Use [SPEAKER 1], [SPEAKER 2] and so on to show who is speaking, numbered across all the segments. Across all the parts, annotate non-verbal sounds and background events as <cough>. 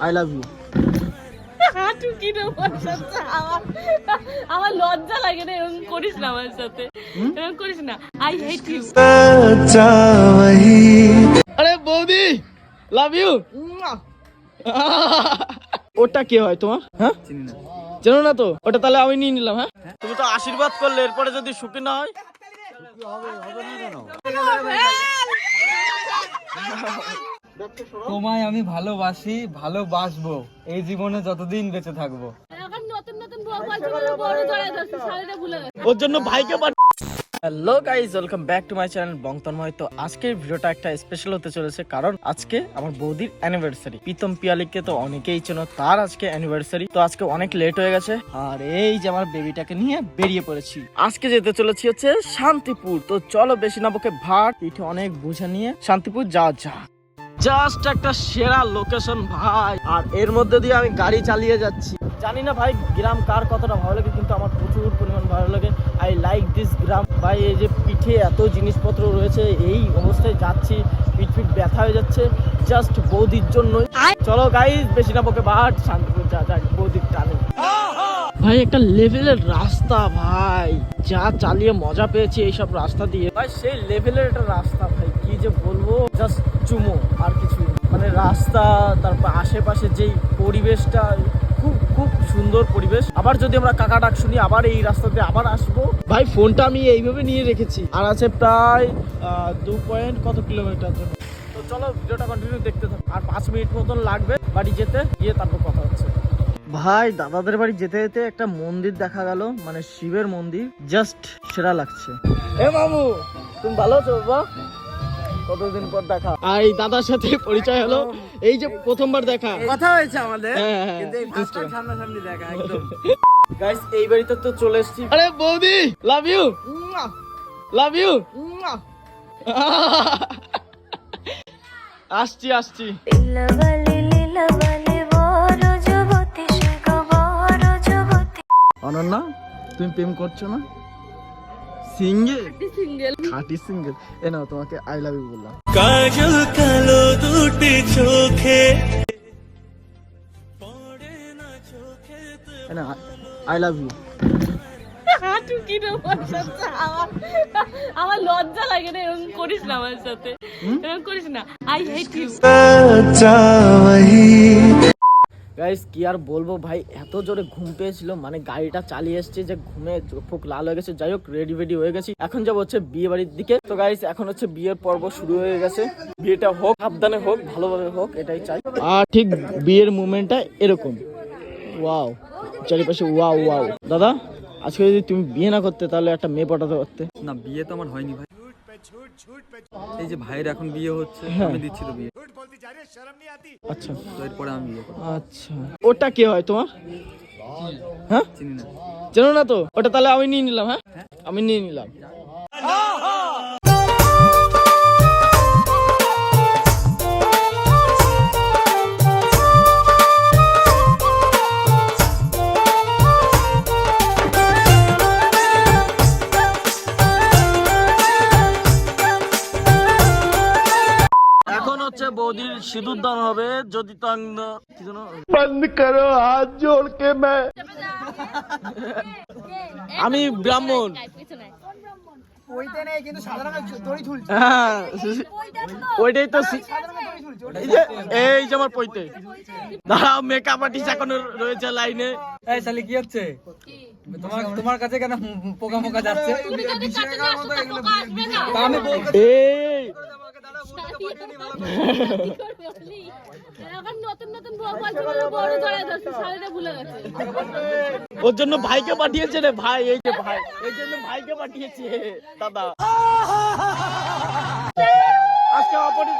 [SPEAKER 1] I love you
[SPEAKER 2] আমার আমার লজ্জা লাগে না এরকম করিস না আমার সাথে। এরকম করিস না। আই হেট ইউ
[SPEAKER 1] আরে বৌদি লাভ ইউ <laughs> ওটা কে হয় তোমার? হ্যাঁ? চেনো না। তো? ওটা তাহলে আমি নিয়ে নিলাম হ্যাঁ? তুমি তো আশীর্বাদ করলে এরপরে যদি সুখী না হয়।
[SPEAKER 3] তোমায় আমি ভালোবাসি ভালোবাসবো। এই জীবনে যতদিন বেঁচে থাকব।
[SPEAKER 2] এখন নতুন নতুন বউ পাল্টে বলে বড় জড়াই ধরছে শাড়িটা ভুলে গেছে।
[SPEAKER 1] ওর জন্য ভাইকে hello guys welcome back to my channel Bongtonmoy তো আজকের ভিডিওটা একটা স্পেশাল হতে চলেছে কারণ আজকে আমার বৌদির অ্যানিভার্সারি প্রীতম পিয়ালিককে তো অনেকেই চেনো তার আজকে অ্যানিভার্সারি তো আজকে অনেক লেট হয়ে গেছে আর এই যে আমার বেবিটাকে নিয়ে বেরিয়ে পড়েছি। আজকে যেতে চলেছি হচ্ছে শান্তিপুর। তো চলো বেশি না বকে ভাট পিঠে অনেক বুঝে নিয়ে শান্তিপুর যাওয়া যাক। জাস্ট একটা সেরা লোকেশন ভাই। আর এর মধ্যে দিয়ে আমি গাড়ি চালিয়ে যাচ্ছি। জানি না ভাই, গ্রাম কার কতটা ভালো লাগে, কিন্তু আমার প্রচুর পরিমাণ ভালো লাগে। আই লাইক দিস গ্রাম। ভাই, এই যে পিঠে এত জিনিসপত্র রয়েছে, এই অবস্থায় যাচ্ছি, পিঠ পিঠ ব্যথা হয়ে যাচ্ছে জাস্ট বৌদির জন্যই। চলো গাইজ বেশি না বকে বাট, শান্তিপুর যা যাক, বৌদির টানে। ভাই, একটা লেভেলের রাস্তা ভাই। যা চালিয়ে মজা পেয়েছি এইসব রাস্তা দিয়ে। ভাই, সেই লেভেলের একটা রাস্তা ভাই। যে বলব জাস্ট চুমো আর কিছু। মানে রাস্তা তারপর আশেপাশে যেই পরিবেশটা খুব খুব সুন্দর পরিবেশ। আবার যদি আমরা কাকা ডাক শুনি আবার এই রাস্তাতে আবার আসব। ভাই ফোনটা আমি এইভাবে নিয়ে রেখেছি। আর আছে প্রায় দু পয়েন্ট কত কিলোমিটার জন্য। তো চলো ভিডিওটা কন্টিনিউ দেখতে থাকো। আর পাঁচ মিনিট মতন লাগবে বাড়ি যেতে গিয়ে তারপর কথা হচ্ছে। ভাই দাদাদের বাড়ি যেতে যেতে একটা মন্দির দেখা গেল মানে শিবের মন্দির। জাস্ট সেরা লাগছে। এ মামু তুমি ভালো আছো বাবা? কতদিন পর দেখা? আর এই দাদার সাথে পরিচয় হলো। এই যে প্রথমবার দেখা।
[SPEAKER 3] কথা হয়েছে আমাদের
[SPEAKER 1] হ্যাঁ, হ্যাঁ,
[SPEAKER 3] কিন্তু এই
[SPEAKER 1] হ্যাঁ।
[SPEAKER 3] ফার্স্ট টাইম সামনাসামনি দেখা <laughs> একদম।
[SPEAKER 1] গাইস এই বাড়িতে তো চলে এসেছি। আরে বৌদি লাভ ইউ লাভ ইউ আসছি আসছি। অনন্যা তুমি প্রেম করছ না? সিঙ্গেল?
[SPEAKER 2] সিঙ্গেল
[SPEAKER 1] খাঁটি সিঙ্গেল এ নাও তোমাকে আই লাভ ইউ বললাম।
[SPEAKER 4] কাজল কালো দুটি চোখে।
[SPEAKER 1] এ না আই লাভ ইউ
[SPEAKER 2] আমার লজ্জা লাগে না এরকম করিস না আমার সাথে। এরকম করিস না। আই হেট ইউ
[SPEAKER 1] গাইস কি আর বলব ভাই? এত জোরে ঘুম পেয়েছিল মানে গাড়িটা চালিয়ে এসছে যে ঘুমে চোখ লাল হয়ে গেছে। যাই হোক রেডি ফেডি হয়ে গেছি। এখন যাব হচ্ছে বিয়ে বাড়ির দিকে। তো গাইস এখন হচ্ছে বিয়ের পর্ব শুরু হয়ে গেছে। বিয়েটা হোক, সাবধানে হোক, ভালোভাবে হোক, এটাই চাই। আর ঠিক বিয়ের মুভমেন্টটা এরকম। ওয়াও চারিপাশে ওয়াও ওয়াও দাদা, আজকে যদি তুমি বিয়ে না করতে, তাহলে একটা মেয়ে পাঠাতে পারতে।
[SPEAKER 3] না, বিয়ে তো আমার হয়নি ভাই। এই যে ভাইয়ের এখন বিয়ে হচ্ছে। আমি দিচ্ছি তো বিয়ে।
[SPEAKER 1] আচ্ছা।
[SPEAKER 3] তো এরপরে আমি করব।
[SPEAKER 1] আচ্ছা। ওটা কে হয় তোমার? হ্যাঁ?
[SPEAKER 3] চিনি না।
[SPEAKER 1] জানো না তো? ওটা তাহলে আমি নিয়ে নিলাম হ্যাঁ? আমি নিয়ে নিলাম। বৌদির সিঁদুর দান হবে যদি তাং কি যেন আমি ব্রাহ্মণ। হ্যাঁ ওইটাই তো এই যে আমার দাঁড়াও মেকআপ আর্টিস্ট এখনও রয়েছে লাইনে।
[SPEAKER 3] এই শালি কি হচ্ছে? তোমার তোমার কাছে কেন পোকা মোকা যাচ্ছে? আমি
[SPEAKER 1] এই ওর জন্য ভাইকে পাঠিয়েছে রে ভাই এই যে ভাই এই জন্য ভাইকে পাঠিয়েছে দাদা। আজকে অপরি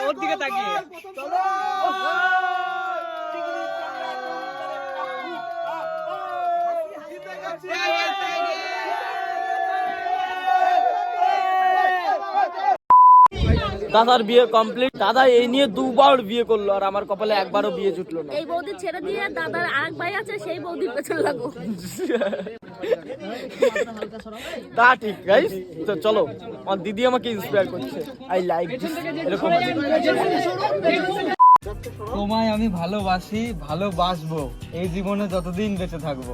[SPEAKER 3] ওর দিকে তাকিয়ে।
[SPEAKER 1] দাদার বিয়ে কমপ্লিট দাদা এই নিয়ে দুবার বিয়ে করল আর আমার কপালে একবারও বিয়ে জুটলো না।
[SPEAKER 2] এই বৌদি ছেড়ে দিয়ে দাদার আরেক ভাই আছে সেই বৌদির পেছন লাগো।
[SPEAKER 1] তা ঠিক গাইস তো চলো আমার দিদি আমাকে ইন্সপায়ার করছে। আই লাইক এরকম
[SPEAKER 3] তোমায় আমি ভালোবাসি ভালোবাসবো। এই জীবনে যতদিন বেঁচে থাকব।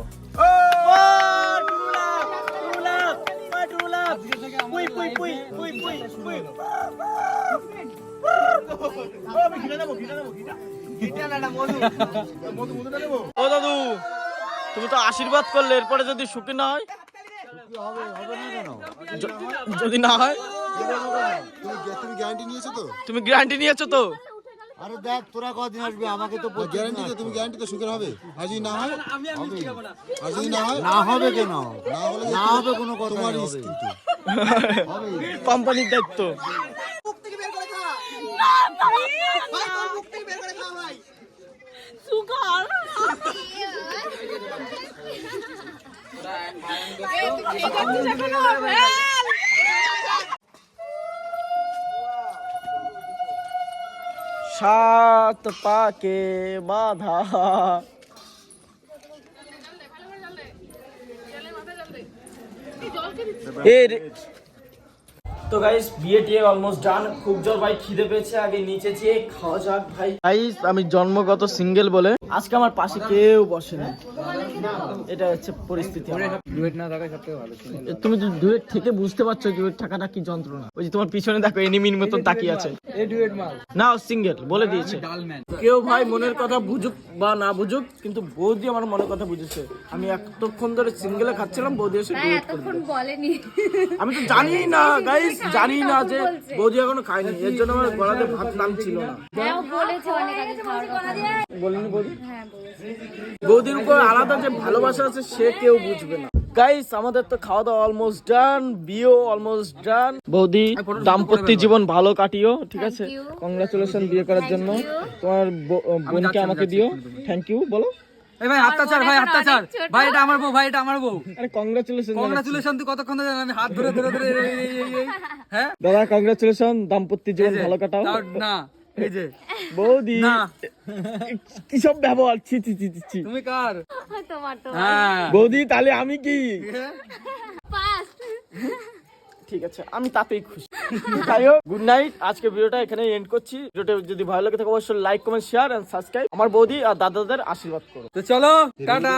[SPEAKER 1] ও দাদু তুমি তো আশীর্বাদ করলে এরপরে যদি সুখী না হয়? যদি না হয়?
[SPEAKER 5] তুমি গ্যারান্টি নিয়েছো তো?
[SPEAKER 1] তুমি গ্যারান্টি নিয়েছো তো?
[SPEAKER 5] আরে দেখ তোরা কদিন আসবে আমাকে তো গ্যারান্টি তো তুমি গ্যারান্টি তো সুখের হবে আর না হয় হবে আর যদি না হয় না হবে কেন না হলে না হবে কোনো কথা তোমার কিন্তু
[SPEAKER 1] কোম্পানির দায়িত্ব সাত পাকে বাধা। এর তো গাইস বিয়ে টিয়ে অলমোস্ট ডান খুব জোর ভাই খিদে পেয়েছে আগে নিচে চেয়ে খাওয়া যাক ভাই। গাইস আমি জন্মগত সিঙ্গেল বলে আজকে আমার পাশে কেউ বসে না এটা হচ্ছে পরিস্থিতি তুমি তো ডুয়েট থেকে বুঝতে পারছ ডুয়েট থাকাটা কি যন্ত্রণা? ওই যে তোমার পিছনে দেখো এনিমির মতন তাকিয়ে আছে। না সিঙ্গেল বলে দিয়েছে। কেউ ভাই মনের কথা বুঝুক বা না বুঝুক কিন্তু বৌদি আমার মনের কথা বুঝেছে। আমি এতক্ষণ ধরে সিঙ্গেলে খাচ্ছিলাম বৌদি এসে ডুয়েট
[SPEAKER 2] বলেনি।
[SPEAKER 1] আমি তো জানি না গাইস জানি না যে বৌদি এখনও খায়নি। এর জন্য আমার গলাতে ভাত নাম ছিল না।
[SPEAKER 2] হ্যাঁ
[SPEAKER 1] বলিনি বৌদি?
[SPEAKER 2] হ্যাঁ
[SPEAKER 1] বৌদির উপর আলাদা যে ভালোবাসা আছে সে কেউ বুঝবে না গাইস আমাদের তো খাওয়া দাওয়া অলমোস্ট ডান বিও অলমোস্ট ডান বৌদি দাম্পত্য জীবন ভালো কাটিও ঠিক আছে কংগ্রাচুলেশন বিয়ে করার জন্য তোমার বোনকে আমাকে দিও থ্যাংক ইউ বলো
[SPEAKER 3] এই ভাই হাতটা ভাই হাতটা ভাই এটা আমার বউ ভাই এটা আমার বউ
[SPEAKER 1] আরে কংগ্রাচুলেশন
[SPEAKER 3] কংগ্রাচুলেশন তুই কতক্ষণ ধরে আমি হাত ধরে ধরে ধরে এই, এই, এই, এই, হ্যাঁ
[SPEAKER 1] দাদা কংগ্রাচুলেশন দাম্পত্য জীবন ভালো কাটাও
[SPEAKER 3] না এই যে <laughs>
[SPEAKER 1] বৌদি
[SPEAKER 3] না।
[SPEAKER 1] কি সব ব্যবহার? ছি ছি ছি ছি, ছি।
[SPEAKER 3] তুমি কার?
[SPEAKER 2] তোমার তো
[SPEAKER 3] হ্যাঁ।
[SPEAKER 1] বৌদি তাহলে আমি কি? <laughs>
[SPEAKER 2] পাস
[SPEAKER 1] ঠিক আছে আমি তাতেই খুশি। যাই হোক গুড নাইট আজকে ভিডিওটা এখানে এন্ড করছি। ভিডিওটা যদি ভালো লাগে থাকে অবশ্যই like comment share and subscribe আমার বৌদি আর দাদাদের আশীর্বাদ করো।
[SPEAKER 3] তো চলো টাটা।